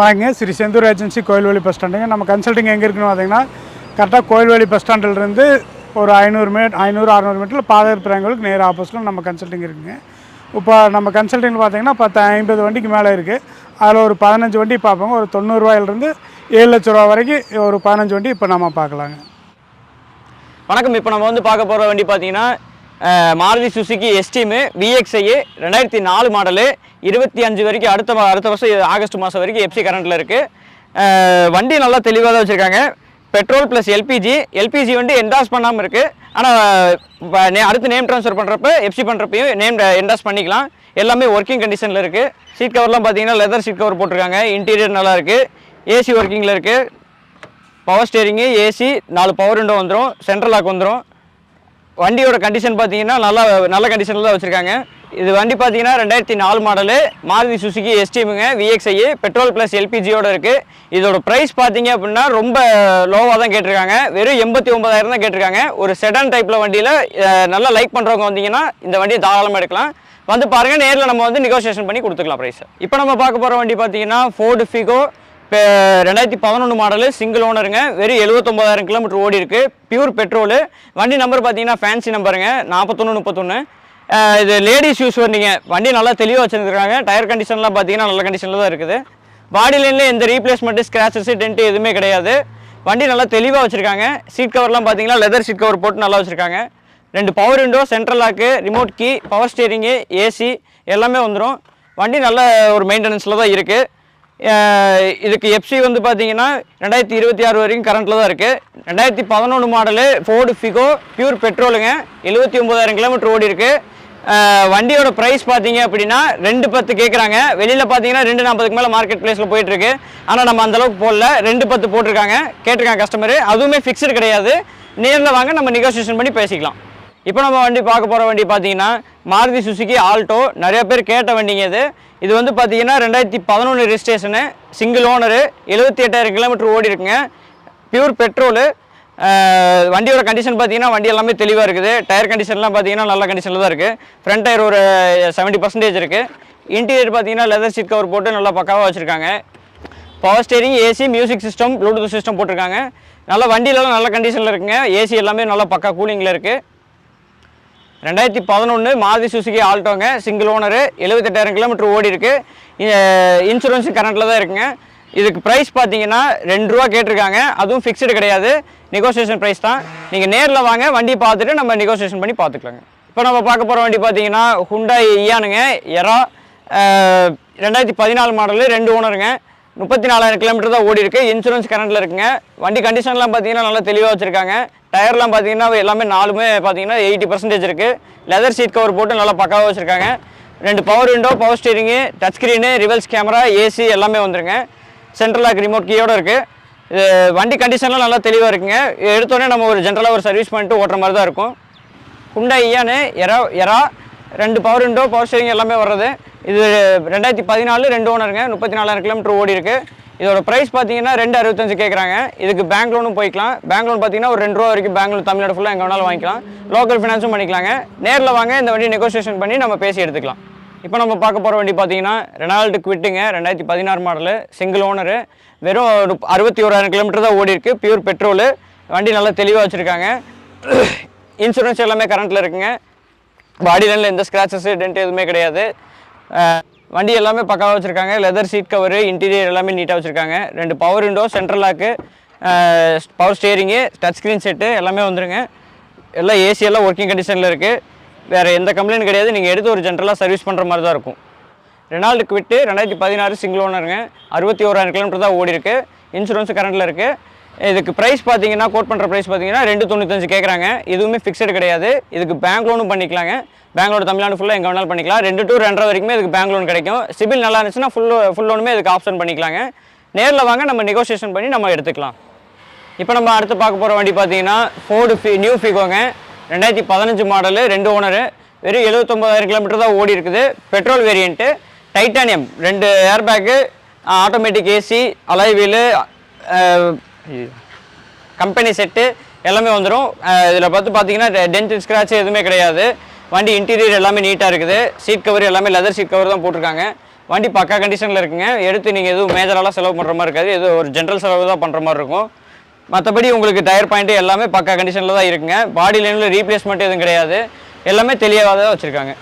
வாங்க. ஸ்ரீ செந்தூர் ஏஜென்சி கோயில்வெளி பஸ் ஸ்டாண்டுங்க. நம்ம கன்சல்டிங் எங்கே இருக்குன்னு பார்த்தீங்கன்னா கரெக்டாக கோயில்வெளி பஸ் ஸ்டாண்டிலிருந்து ஒரு ஐநூறு மீட் ஐநூறு அறநூறு மீட்டரில் பாதையர் பிராங்களுக்கு நேர் ஆப்போசிட்டில் நம்ம கன்சல்டிங் இருக்குங்க. இப்போ நம்ம கன்சல்டிங் பார்த்தீங்கன்னா பத்து ஐம்பது வண்டிக்கு மேலே இருக்குது அதில் ஒரு பதினஞ்சு வண்டி பார்ப்போங்க. ஒரு தொண்ணூறுரூவாயிலிருந்து ஏழு லட்ச ரூபா வரைக்கும் ஒரு பதினஞ்சு வண்டி இப்போ நம்ம பார்க்கலாங்க. வணக்கம். இப்போ நம்ம வந்து பார்க்க போகிற வண்டி பார்த்தீங்கன்னா மாருதி சுசுகி எஸ்டீமு விஎக்ஸ்ஐ ரெண்டாயிரத்தி நாலு மாடலு. இருபத்தி அஞ்சு வரைக்கும் அடுத்த அடுத்த வருஷம் ஆகஸ்ட் மாதம் வரைக்கும் எஃப்சி கரண்ட்டில் இருக்குது வண்டி நல்லா தெளிவாக தான் வச்சுருக்காங்க. பெட்ரோல் ப்ளஸ் எல்பிஜி எல்பிஜி வந்து என்டாஸ் பண்ணாமல் இருக்குது ஆனால் அடுத்து நேம் ட்ரான்ஸ்ஃபர் பண்ணுறப்ப எஃப்சி பண்ணுறப்பையும் நேம் என்டாஸ் பண்ணிக்கலாம். எல்லாமே ஒர்க்கிங் கண்டிஷனில் இருக்குது சீட் கவர்லாம் பார்த்தீங்கன்னா லெதர் சீட் கவர் போட்டிருக்காங்க. இன்டீரியர் நல்லா இருக்குது ஏசி ஒர்க்கிங்கில் இருக்குது பவர் ஸ்டேரிங்கு ஏசி நாலு பவர் விண்டோ வந்துடும் சென்ட்ரல் லாக் வந்துடும் வண்டியோட கண்டிஷன் பார்த்தீங்கன்னா நல்லா நல்ல கண்டிஷனில் தான் வச்சுருக்காங்க. இது வண்டி பார்த்தீங்கன்னா ரெண்டாயிரத்தி நாலு மாடலு மாருதி சுசுகி எஸ்டிமுங்க விஎக்ஸ்ஐ பெட்ரோல் ப்ளஸ் எல்பிஜியோட இருக்குது இதோட ப்ரைஸ் பார்த்தீங்க அப்படின்னா ரொம்ப லோவாக தான் கேட்டிருக்காங்க. வெறும் எண்பத்தி ஒன்பதாயிரம் தான் கேட்டிருக்காங்க. ஒரு செடான் டைப்பில் வண்டியில் நல்லா லைக் பண்ணுறவங்க வந்தீங்கன்னா இந்த வண்டியை தாராளமாக எடுக்கலாம். வந்து பாருங்கள் நேரில் நம்ம வந்து நெகோசியேஷன் பண்ணி கொடுத்துக்கலாம் ப்ரைஸ் இப்போ நம்ம பார்க்க போகிற வண்டி பார்த்தீங்கன்னா ஃபோர்டு ஃபிகோ இப்போ ரெண்டாயிரத்தி பதினொன்று மாடலு சிங்கிள் ஓனருங்க வெறும் எழுபத்தொம்பதாயிரம் கிலோமீட்டர் ஓடி இருக்கு. பியூர் பெட்ரோலு வண்டி நம்பர் பார்த்தீங்கன்னா ஃபேன்சி நம்பருங்க நாற்பத்தொன்று முப்பத்தொன்று இது லேடிஸ் யூஸ் பண்ணீங்க வண்டி நல்லா தெளிவாக வச்சுருக்காங்க டயர் கண்டிஷன்லாம் பார்த்தீங்கன்னா நல்ல கண்டிஷனில் தான் இருக்குது. பாடி லைனில் எந்த ரீப்ளேஸ்மெண்ட்டு ஸ்க்ராச்சஸ் டென்ட்டு எதுவுமே கிடையாது. வண்டி நல்லா தெளிவாக வச்சுருக்காங்க. சீட் கவர்லாம் பார்த்தீங்கன்னா லெதர் சீட் கவர் போட்டு நல்லா வச்சுருக்காங்க. ரெண்டு power window central lock remote key power steering AC எல்லாமே வந்துடும் வண்டி நல்ல ஒரு மெயின்டெனன்ஸில் தான் இருக்குது இதுக்கு எஃப்சி வந்து பார்த்தீங்கன்னா ரெண்டாயிரத்தி இருபத்தி ஆறு வரைக்கும் கரண்ட்டில் தான் இருக்குது ரெண்டாயிரத்தி பதினொன்று மாடலு ஃபோர்டு ஃபிகோ பியூர் பெட்ரோலுங்க எழுபத்தி ஒம்பதாயிரம் கிலோமீட்டர் ஓடி இருக்குது வண்டியோட ப்ரைஸ் பார்த்தீங்க அப்படின்னா ரெண்டு பத்து கேட்குறாங்க வெளியில் பார்த்தீங்கன்னா ரெண்டு நாற்பதுக்கு மேலே மார்க்கெட் பிளேஸில் போயிட்டுருக்கு ஆனால் நம்ம அந்தளவுக்கு போடல. ரெண்டு பத்து போட்டிருக்காங்க. கேட்டிருக்காங்க கஸ்டமர் அதுவுமே ஃபிக்ஸ்டு கிடையாது. நேரில் வாங்க நம்ம நெகோசியேஷன் பண்ணி பேசிக்கலாம். இப்போ நம்ம வண்டி பார்க்க போகிற வண்டி பார்த்தீங்கன்னா மாருதி சுசுகி ஆல்டோ நிறைய பேர் கேட்ட வண்டிங்க இது. இது வந்து பார்த்தீங்கன்னா ரெண்டாயிரத்தி பதினொன்று ரிஜிஸ்ட்ரேஷனு சிங்கிள் ஓனரு எழுபத்தி எட்டாயிரம் கிலோமீட்டர் ஓடி இருக்குங்க. பியூர் பெட்ரோலு வண்டியோட கண்டிஷன் பார்த்தீங்கன்னா வண்டி எல்லாமே தெளிவாக இருக்குது. டயர் கண்டிஷன்லாம் பார்த்தீங்கன்னா நல்ல கண்டிஷனில் தான் இருக்குது ஃப்ரண்ட் டயர் ஒரு செவன்ட்டி பர்சன்டேஜ் இருக்குது இன்டீரியர் பார்த்தீங்கன்னா லெதர் சீட் கவர் போட்டு நல்லா பக்காவாக வச்சுருக்காங்க. Power steering AC music system Bluetooth system போட்டிருக்காங்க. நல்ல வண்டியிலலாம் நல்ல கண்டிஷனில் இருக்குங்க. ஏசி எல்லாமே நல்லா பக்கா கூலிங்கில் இருக்குது ரெண்டாயிரத்தி பதினொன்று மாருதி சுசுகி ஆல்டோங்க. சிங்கிள் ஓனரு எழுபத்தெட்டாயிரம் கிலோமீட்டர் ஓடி இருக்கு. இன்சூரன்ஸ் கரண்ட்டில் தான் இருக்குங்க. இதுக்கு ப்ரைஸ் பார்த்தீங்கன்னா ரெண்டு ரூபா கேட்டிருக்காங்க. அதுவும் ஃபிக்ஸ்டு கிடையாது. நெகோசியேஷன் ப்ரைஸ் தான். நீங்கள் நேரில் வாங்க வண்டி பார்த்துட்டு நம்ம நெகோசியேஷன் பண்ணி பார்த்துக்கலாங்க. இப்போ நம்ம பார்க்க போகிற வண்டி பார்த்தீங்கன்னா ஹுண்டாய் ஐயானுங்க எரா ரெண்டாயிரத்தி பதினாலு மாடலு ரெண்டு ஓனருங்க முப்பத்தி நாலாயிரம் கிலோமீட்டர் தான் ஓடி இருக்கு இன்சூரன்ஸ் கரண்ட்டில் இருக்குங்க. வண்டி கண்டிஷன்லாம் பார்த்தீங்கன்னா நல்லா தெளிவாக வச்சுருக்காங்க. டயர்லாம் பார்த்தீங்கன்னா எல்லாமே நாலுமே பார்த்தீங்கன்னா எயிட்டி பர்சன்டேஜ் இருக்குது லெதர் சீட் கவர் போட்டு நல்லா பக்காவாக வச்சுருக்காங்க. ரெண்டு power window power steering touch screen reverse camera AC எல்லாமே வந்துருங்க. சென்ட்ரல் லாக் ரிமோட் கீயோடு இருக்குது இது வண்டி கண்டிஷன்லாம் நல்லா தெளிவாக இருக்குங்க. எடுத்தோடனே நம்ம ஒரு ஜென்ரலாக ஒரு சர்வீஸ் பண்ணிட்டு ஓட்டுற மாதிரி தான் இருக்கும். ஹுண்டா இயானு எரா எரா ரெண்டு பவர் விண்டோ பவர் ஸ்டேரிங் எல்லாமே வர்றது. இது ரெண்டாயிரத்தி பதினாலு ரெண்டு ஓனருங்க முப்பத்தி நாலாயிரம் கிலோமீட்டர் ஓடி இருக்கு. இதோட ப்ரைஸ் பார்த்தீங்கன்னா ரெண்டு அறுபத்தஞ்சு கேட்குறாங்க இதுக்கு பேங்க் லோனும் போய்க்கலாம். பேங்க் லோன் பார்த்தீங்கன்னா ஒரு ரெண்டு ரூபா வரைக்கும் பேங்க் லோன் தமிழ்நாடு ஃபுல்லாக எங்கே வேணாலும் வாங்கிக்கலாம். லோக்கல் ஃபினான்ஸும் பண்ணிக்கலாங்க. நேரில் வாங்க இந்த வண்டி நெகோசியேஷன் பண்ணி நம்ம பேசி எடுத்துக்கலாம். இப்போ நம்ம பார்க்க போகிற வண்டி பார்த்தீங்கன்னா ரெனால்டு குவிட்டுங்க ரெண்டாயிரத்தி பதினாறு மாடலு சிங்கிள் ஓனரு வெறும் ஒரு அறுபத்தி ஓராயிரம் கிலோமீட்டர் தான் ஓடி இருக்குது பியூர் பெட்ரோலு வண்டி நல்லா தெளிவாக வச்சுருக்காங்க. இன்சூரன்ஸ் எல்லாமே கரண்ட்டில் இருக்குங்க. பாடி லைனில் எந்த ஸ்க்ராச்சஸ் டென்ட் எதுவுமே கிடையாது. வண்டி எல்லாமே பக்காவாக வச்சுருக்காங்க. லெதர் சீட் கவரு இன்டீரியர் எல்லாமே நீட்டாக வச்சுருக்காங்க. ரெண்டு power window central lock power steering touch screen set எல்லாமே வந்துருங்க. எல்லாம் ஏசி எல்லாம் ஒர்க்கிங் கண்டிஷனில் இருக்குது வேறு எந்த கம்ப்ளைண்ட் கிடையாது. நீங்கள் எடுத்து ஒரு ஜென்ரலாக சர்வீஸ் பண்ணுற மாதிரி தான் இருக்கும். ரெனால்டு குவிட்டு ரெண்டாயிரத்தி பதினாறு சிங்கிள் ஓனருங்க அறுபத்தி ஓராயிரம் கிலோமீட்டர் தான் ஓடி இருக்குது இன்சூரன்ஸ் கரண்ட்டில் இருக்குது இதுக்கு ப்ரைஸ் பார்த்தீங்கன்னா கோட் பண்ணுற ப்ரைஸ் பார்த்தீங்கன்னா ரெண்டு தொண்ணூத்தஞ்சு கேட்குறாங்க எதுவுமே ஃபிக்ஸடு கிடையாது. இதுக்கு பேங்க் லோனும் பண்ணிக்கலாங்க. பேங்க் லோன் தமிழ்நாடு ஃபுல்லாக எங்கே வேணாலும் பண்ணிக்கலாம். ரெண்டு டூ ரெண்டரை வரைக்குமே இதுக்கு பேங்க் லோன் கிடைக்கும். சிபில் நல்லா இருந்துச்சுன்னா ஃபுல் ஃபுல் லோனுமே இதுக்கு ஆப்ஷன் பண்ணிக்கலாங்க. நேரில் வாங்க நம்ம நெகோசியேஷன் பண்ணி நம்ம எடுத்துக்கலாம். இப்போ நம்ம அடுத்து பார்க்க போகிற வண்டி பார்த்தீங்கன்னா ஃபோர்டு ஃபி நியூ ஃபிகோங்க ரெண்டாயிரத்தி பதினஞ்சு மாடலு ரெண்டு ஓனரு வெறும் எழுபத்தொம்பதாயிரம் கிலோமீட்டர் தான் ஓடி இருக்குது. பெட்ரோல் வேரியண்ட்டு டைட்டானியம் ரெண்டு air bag automatic AC alloy wheel company set எல்லாமே வந்துடும் இதில் பார்த்து பார்த்தீங்கன்னா டென்ட் ஸ்க்ராட்ச் எதுவுமே கிடையாது. வண்டி இன்டீரியர் எல்லாமே நீட்டாக இருக்குது. சீட் கவர் எல்லாமே லெதர் சீட் கவர் தான் போட்டிருக்காங்க. வண்டி பக்கா கண்டிஷனில் இருக்குங்க. எடுத்து நீங்கள் எதுவும் மேஜரெல்லாம் செலவு பண்ணுற மாதிரி இருக்காது. எதுவும் ஒரு ஜென்ரல் செலவு தான் பண்ணுற மாதிரி இருக்கும். மற்றபடி உங்களுக்கு டயர் பாயிண்ட்டு எல்லாமே பக்கா கண்டிஷனில் தான் இருக்குங்க. பாடி லைனில் ரீப்ளேஸ்மெண்ட் எதுவும் கிடையாது. எல்லாமே தெளிவாக தான் வச்சுருக்காங்க.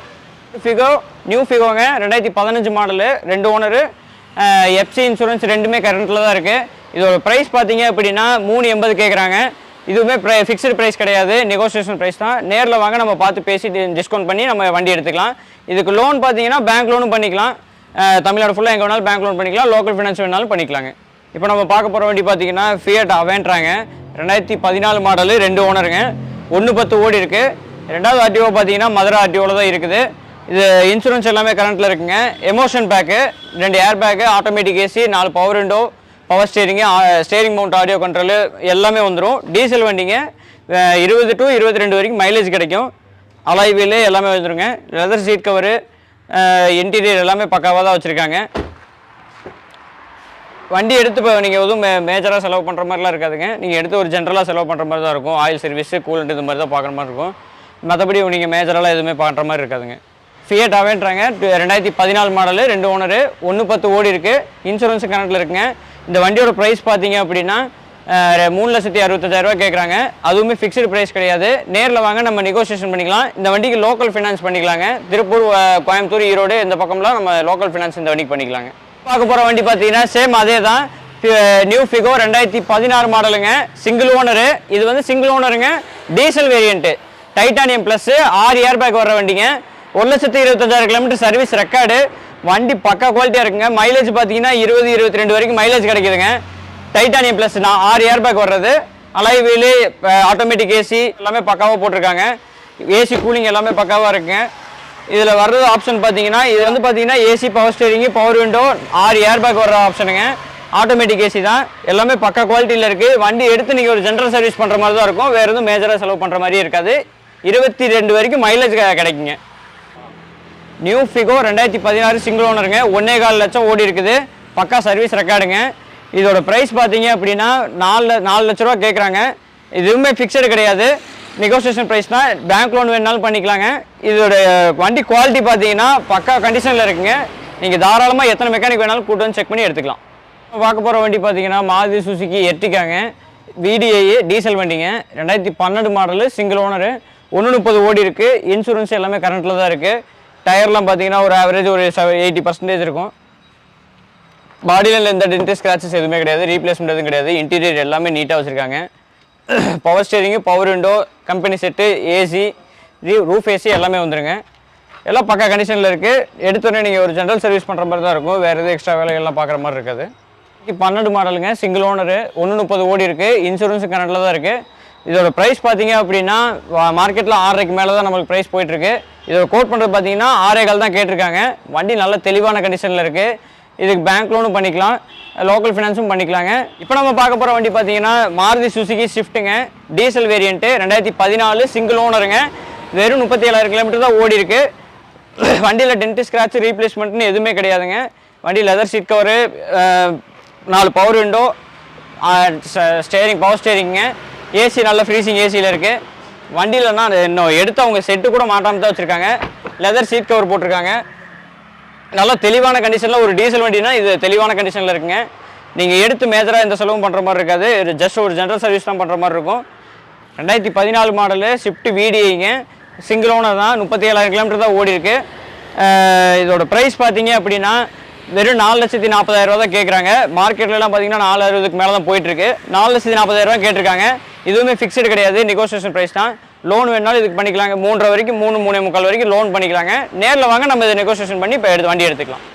ஃபிகோ நியூ ஃபிகோங்க ரெண்டாயிரத்தி பதினஞ்சு மாடலு ரெண்டு ஓனரு எஃப்சி இன்சூரன்ஸ் ரெண்டுமே கரண்ட்டில் தான் இருக்குது இதோட ப்ரைஸ் பார்த்தீங்க அப்படின்னா மூணு எண்பது கேட்குறாங்க. இதுவுமே ப்ரை ஃபிக்ஸ்டு ப்ரைஸ் கிடையாது. நெகோசியேஷன் ப்ரைஸ் தான். நேரில் வாங்க நம்ம பார்த்து பேசி டிஸ்கவுண்ட் பண்ணி நம்ம வண்டி எடுத்துக்கலாம். இதுக்கு லோன் பார்த்தீங்கன்னா பேங்க் லோனும் பண்ணிக்கலாம். தமிழ்நாடு ஃபுல்லாக எங்கே வேணாலும் பேங்க் லோன் பண்ணிக்கலாம். லோக்கல் ஃபினான்ஸ் வேணாலும் பண்ணிக்கலாங்க. இப்போ நம்ம பார்க்க போகிற வண்டி பார்த்தீங்கன்னா ஃபியட் அவேன்றாங்க ரெண்டாயிரத்தி பதினாலு மாடலு ரெண்டு ஓனருங்க ஒன்று பத்து ஓடி இருக்குது ரெண்டாவது ஆர்டிஓ பார்த்தீங்கன்னா மதுரை ஆர்டிஓவில் தான் இருக்குது. இது இன்சூரன்ஸ் எல்லாமே கரண்ட்டில் இருக்குங்க. எமோஷன் பேக்கு ரெண்டு ஏர் பேக்கு ஆட்டோமேட்டிக் ஏசி நாலு power window power steering steering mount audio control எல்லாமே வந்துடும் டீசல் வண்டிங்க இருபது டு இருபத்தி ரெண்டு வரைக்கும் மைலேஜ் கிடைக்கும். அலாய் வீலு எல்லாமே வந்துருங்க. லெதர் சீட் கவரு இன்டீரியர் எல்லாமே பக்காவாக தான் வச்சுருக்காங்க. வண்டி எடுத்து இப்போ நீங்கள் எதுவும் மே மேஜராக செலவு பண்ணுற மாதிரிலாம் இருக்காதுங்க. நீங்கள் எடுத்து ஒரு ஜென்ரலாக செலவு பண்ணுற மாதிரி தான் இருக்கும். ஆயில் சர்வீஸு கூலண்ட் இது மாதிரி தான் பார்க்குற மாதிரி இருக்கும். மற்றபடி நீங்கள் மேஜரெல்லாம் எதுவுமே பண்ணுற மாதிரி இருக்காதுங்க. ஃபியட் அவேன்றாங்க ரெண்டாயிரத்தி பதினாலு மாடலு ரெண்டு ஓனரு ஒன்று பத்து ஓடி இருக்குது இன்சூரன்ஸ் கணக்கில் இருக்குங்க. இந்த வண்டியோட ப்ரைஸ் பார்த்தீங்க அப்படின்னா மூணு லட்சத்தி அறுபத்தஞ்சாயிரரூவா கேட்குறாங்க அதுவுமே ஃபிக்ஸ்டு ப்ரைஸ் கிடையாது. நேரில் வாங்க நம்ம நெகோசியேஷன் பண்ணிக்கலாம். இந்த வண்டிக்கு லோக்கல் ஃபினான்ஸ் பண்ணிக்கலாங்க. திருப்பூர் கோயம்புத்தூர் ஈரோடு இந்த பக்கம்லாம் நம்ம லோக்கல் ஃபினான்ஸ் இந்த வண்டிக்கு பண்ணிக்கலாங்க. பார்க்க போகிற வண்டி பார்த்தீங்கன்னா சேம் அதே தான் நியூ ஃபிகோ ரெண்டாயிரத்தி பதினாறு மாடலுங்க சிங்கிள் ஓனரு இது வந்து சிங்கிள் ஓனருங்க டீசல் வேரியண்ட்டு டைட்டானியம் ப்ளஸ்ஸு ஆறு ஏர் பேக் வர வண்டிங்க. ஒரு லட்சத்தி இருபத்தஞ்சாயிரம் கிலோமீட்டர் சர்வீஸ் ரெக்கார்டு வண்டி பக்கா குவாலிட்டியாக இருக்குங்க. மைலேஜ் பார்த்தீங்கன்னா இருபது இருபத்தி ரெண்டு வரைக்கும் மைலேஜ் கிடைக்குதுங்க. டைட்டானியம் ப்ளஸ் நான் ஆறு ஏர் பேக் வர்றது அலாய் வீலு ஆட்டோமேட்டிக் ஏசி எல்லாமே பக்காவாக போட்டிருக்காங்க. ஏசி கூலிங் எல்லாமே பக்காவாக இருக்குங்க. இதில் வர்றது ஆப்ஷன் பார்த்தீங்கன்னா இது வந்து பார்த்தீங்கன்னா AC power steering power window ஆறு ஏர் பேக் வர்ற ஆப்ஷனுங்க ஆட்டோமேட்டிக் ஏசி தான். எல்லாமே பக்கா குவாலிட்டியில் இருக்குது வண்டி எடுத்து நீங்கள் ஒரு ஜென்ரல் சர்வீஸ் பண்ணுற மாதிரி தான் இருக்கும். வேறு எதுவும் மேஜராக செலவு பண்ணுற மாதிரி இருக்காது. இருபத்தி ரெண்டு வரைக்கும் மைலேஜ் கிடைக்குங்க. நியூ ஃபிகோ ரெண்டாயிரத்தி பதினாறு சிங்கிள் ஓனருங்க ஒன்னே கால் லட்சம் ஓடி இருக்குது. பக்கா சர்வீஸ் ரெக்கார்டுங்க இதோட ப்ரைஸ் பார்த்தீங்க அப்படின்னா நாலு நாலு லட்ச ரூபா கேட்குறாங்க இதுவுமே ஃபிக்ஸடு கிடையாது. நெகோசியேஷன் ப்ரைஸ் தான். பேங்க் லோன் வேணாலும் பண்ணிக்கலாங்க. இதோட வண்டி குவாலிட்டி பார்த்தீங்கன்னா பக்கா கண்டிஷனில் இருக்குங்க. நீங்கள் தாராளமாக எத்தனை மெக்கானிக் வேணாலும் கூட்டு வந்து செக் பண்ணி எடுத்துக்கலாம். பார்க்க போகிற வண்டி பார்த்தீங்கன்னா மாருதி சுசுக்கி எட்டிக்காங்க. விடிஐ டீசல் வண்டிங்க. ரெண்டாயிரத்தி பன்னெண்டு மாடலு சிங்கிள் ஓனரு ஒன்று முப்பது ஓடி இருக்குது இன்சூரன்ஸ் எல்லாமே கரண்ட்டில் தான் இருக்குது டயர்லாம் பார்த்தீங்கன்னா ஒரு ஆவரேஜ் ஒரு எயிட்டி பர்சன்டேஜ் இருக்கும். பாடியில் எந்த டென்ட் ஸ்க்ராச்சஸ் எதுவுமே கிடையாது. ரீப்ளேஸ்மெண்ட் எதுவும் கிடையாது. இன்டீரியர் எல்லாமே நீட்டாக வச்சுருக்காங்க. Power steering power window company set AC roof AC எல்லாமே வந்துருங்க. எல்லாம் பக்கா கண்டிஷனில் இருக்குது எடுத்தோடனே நீங்கள் ஒரு ஜென்ரல் சர்வீஸ் பண்ணுற மாதிரி தான் இருக்கும். வேறு எதுவும் எக்ஸ்ட்ரா வேலைகள்லாம் பார்க்குற மாதிரி இருக்காது. இன்னைக்கு பன்னெண்டு மாடலுங்க சிங்கிள் ஓனரு ஒன்று முப்பது ஓடி இருக்குது இன்சூரன்ஸு கரண்டில் தான் இருக்குது இதோட ப்ரைஸ் பார்த்தீங்க அப்படின்னா மார்க்கெட்டில் ஆறரைக்கு மேலே தான் நம்மளுக்கு ப்ரைஸ் போயிட்டுருக்கு. இதோட கோட் பண்ணுறது பார்த்தீங்கன்னா ஆறே கால் தான் கேட்டிருக்காங்க. வண்டி நல்ல தெளிவான கண்டிஷனில் இருக்குது இதுக்கு பேங்க் லோனும் பண்ணிக்கலாம். லோக்கல் ஃபினான்ஸும் பண்ணிக்கலாங்க. இப்போ நம்ம பார்க்க போகிற வண்டி பார்த்தீங்கன்னா மாருதி சுசுகி ஷிஃப்ட்டுங்க டீசல் வேரியண்ட்டு ரெண்டாயிரத்தி பதினாலு சிங்கிள் ஓனருங்க வெறும் முப்பத்தி ஏழாயிரம் கிலோமீட்டர் தான் ஓடி இருக்கு. வண்டியில் டென்ட் ஸ்க்ராட்ச் ரீப்ளேஸ்மெண்ட்னு எதுவுமே கிடையாதுங்க. வண்டி லெதர் சீட் கவரு நாலு power window steering power steering AC நல்ல ஃப்ரீசிங் ஏசியில் இருக்குது வண்டியிலனா இன்னும் எடுத்து அவங்க செட்டு கூட மாட்டாமல் தான் வச்சுருக்காங்க. லெதர் சீட் கவர் போட்டிருக்காங்க. நல்ல தெளிவான கண்டிஷனில் ஒரு டீசல் வண்டினா இது தெளிவான கண்டிஷனில் இருக்குங்க. நீங்கள் எடுத்து மேஜராக எந்த செலவும் பண்ணுற மாதிரி இருக்காது. ஜஸ்ட் ஒரு ஜென்ரல் சர்வீஸ் தான் பண்ணுற மாதிரி இருக்கும். ரெண்டாயிரத்தி பதினாலு மாடலு ஸ்விஃப்ட் விடிஐங்க சிங்கிள் ஓனர் தான். முப்பத்தி ஏழாயிரம் கிலோமீட்டர் தான் ஓடி இருக்கு. இதோட ப்ரைஸ் பார்த்தீங்க அப்படின்னா வெறும் நாலு லட்சத்தி நாற்பதாயிரரூவா தான் கேட்குறாங்க மார்க்கெட்லலாம் பார்த்தீங்கன்னா நாலு அறுபதுக்கு மேலே தான் போயிட்டுருக்கு நாலு லட்சத்தி நாற்பதாயிரரூவா கேட்டிருக்காங்க. இதுவுமே ஃபிக்ஸ்டு கிடையாது. நெகோசியேஷன் ப்ரைஸ் தான். லோன் வேணாலும் இதுக்கு பண்ணிக்கலாங்க. மூன்றரை வரைக்கும் மூணு மூணே முக்கால் வரைக்கும் லோன் பண்ணிக்கலாங்க. நேரில் வாங்க நம்ம இதை நெகோசியேஷன் பண்ணி இப்போ எடுத்து வண்டி எடுத்துக்கலாம்.